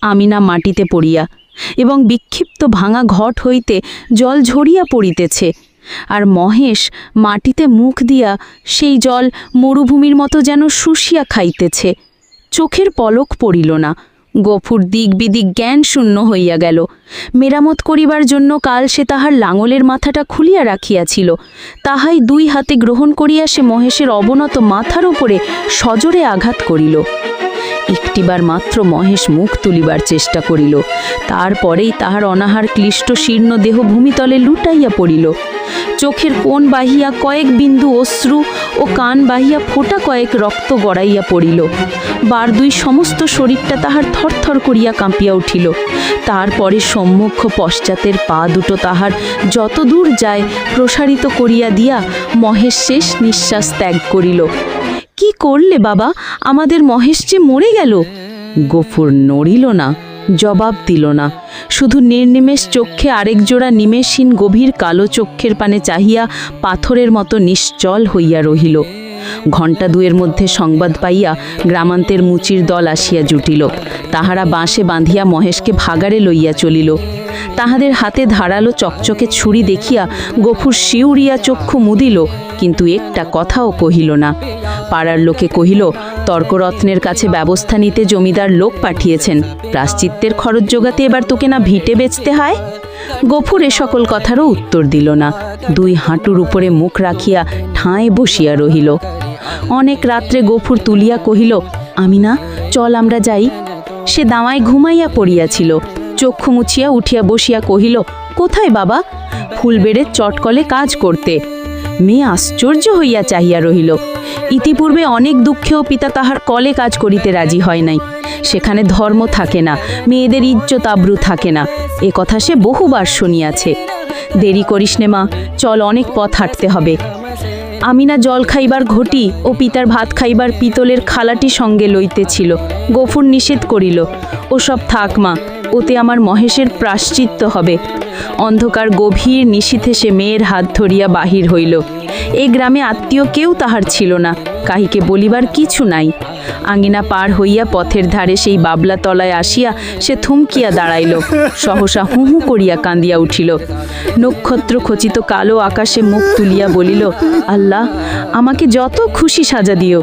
আমিনা মাটিতে পড়িয়া এবং বিক্ষিপ্ত ভাঙা ঘট হইতে জল ঝরিয়া পড়িতেছে। আর মহেশ মাটিতে মুখ দিয়া সেই জল মরুভূমির মতো যেন শুষিয়া খাইতেছে। চোখের পলক পড়িল না। গফুর দিক বিদিক জ্ঞান শূন্য হইয়া গেল। মেরামত করিবার জন্য কাল সে তাহার লাঙলের মাথাটা খুলিয়া রাখিয়াছিল। তাহাই দুই হাতে গ্রহণ করিয়া সে মহেশের অবনত মাথার উপরে সজোরে আঘাত করিল। একটিবার মাত্র মহেশ মুখ তুলিবার চেষ্টা করিল। তারপরেই তাহার অনাহার ক্লিষ্ট শীর্ণ দেহ ভূমিতলে লুটাইয়া পড়িল। চোখের কোণ বাহিয়া কয়েক বিন্দু অশ্রু ও কান বাহিয়া ফোটা কয়েক রক্ত গড়াইয়া পড়িল। বার দুই সমস্ত শরীরটা তাহার থরথর করিয়া কাঁপিয়া উঠিল। তারপরে সম্মুখ পশ্চাতের পা দুটো তাহার যত দূর যায় প্রসারিত করিয়া দিয়া মহেশ শেষ নিঃশ্বাস ত্যাগ করিল। কি করলে বাবা? আমাদের মহেশ যে মরে গেল। গফুর নড়িল না, জবাব দিল না। শুধু নির্নিমেষ চক্ষে আরেক জোড়া নিমেষহীন গভীর কালো চক্ষের পানে চাহিয়া পাথরের মতো নিশ্চল হইয়া রহিল। ঘণ্টা দুয়ের মধ্যে সংবাদ পাইয়া গ্রামান্তের মুচির দল আসিয়া জুটিল। তাহারা বাঁশে বাঁধিয়া মহেশকে ভাগাড়ে লইয়া চলিল। তাহাদের হাতে ধারালো চকচকে ছুরি দেখিয়া গফুর শিউরিয়া চক্ষু মুদিল, কিন্তু একটা কথাও কহিল না। পাড়ার লোকে কহিল, তর্করত্নের কাছে ব্যবস্থা নিতে জমিদার লোক পাঠিয়েছেন। প্রাশ্চিত্যের খরচ জোগাতে এবার তোকে না ভিটে বেচতে হয়? গফুর এ সকল কথারও উত্তর দিল না। দুই হাঁটুর উপরে মুখ রাখিয়া ঠাঁয় বসিয়া রহিল। অনেক রাত্রে গফুর তুলিয়া কহিল আমি না চল আমরা যাই। সে দাওয়ায় ঘুমাইয়া পড়িয়াছিল। চক্ষু মুছিয়া উঠিয়া বসিয়া কহিল, কোথায় বাবা? ফুলবেড়ে চটকলে কাজ করতে। মেয়ে আশ্চর্য হইয়া চাহিয়া রহিল। ইতিপূর্বে অনেক দুঃখেও পিতা তাহার কলে কাজ করিতে রাজি হয় নাই। সেখানে ধর্ম থাকে না, মেয়েদের ইজ্জত আব্রু থাকে না। এ কথা সে বহুবার শুনিয়াছে। দেরি করিস নে মা, চল অনেক পথ হাঁটতে হবে। আমি না জল খাইবার ঘটি ও পিতার ভাত খাইবার পিতলের খালাটি সঙ্গে লইতেছিল, গফুর নিষেধ করিল। ওসব থাক মা, ওতে আমার মহেশের প্রাশ্চিত্য হবে। অন্ধকার গভীর নিশীথে সে মেয়ের হাত ধরিয়া বাহির হইল। এই গ্রামে আত্মীয় কেউ তাহার ছিল না। কাহিকে বলিবার কিছু নাই। আঙিনা পার হইয়া পথের ধারে সেই বাবলা তলায় আসিয়া সে থমকিয়া দাঁড়াইল। সহসা হু হু করিয়া কান্দিয়া উঠিল। নক্ষত্র খচিত কালো আকাশে মুখ তুলিয়া বলিল, আল্লাহ, আমাকে যত খুশি সাজা দিও।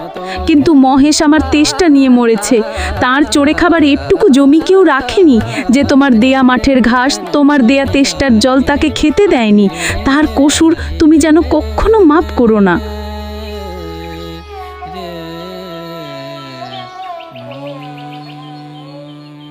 কিন্তু মহেশ আমার তেষ্টা নিয়ে মরেছে। তার চড়ে খাবার একটুকু জমি কেউ রাখেনি যে তোমার দেয়া মাঠের ঘাস, তোমার দেয়া তেষ্টার জল তাকে খেতে দেয়নি। তার কসুর তুমি যেন কখনো মাপ করো না।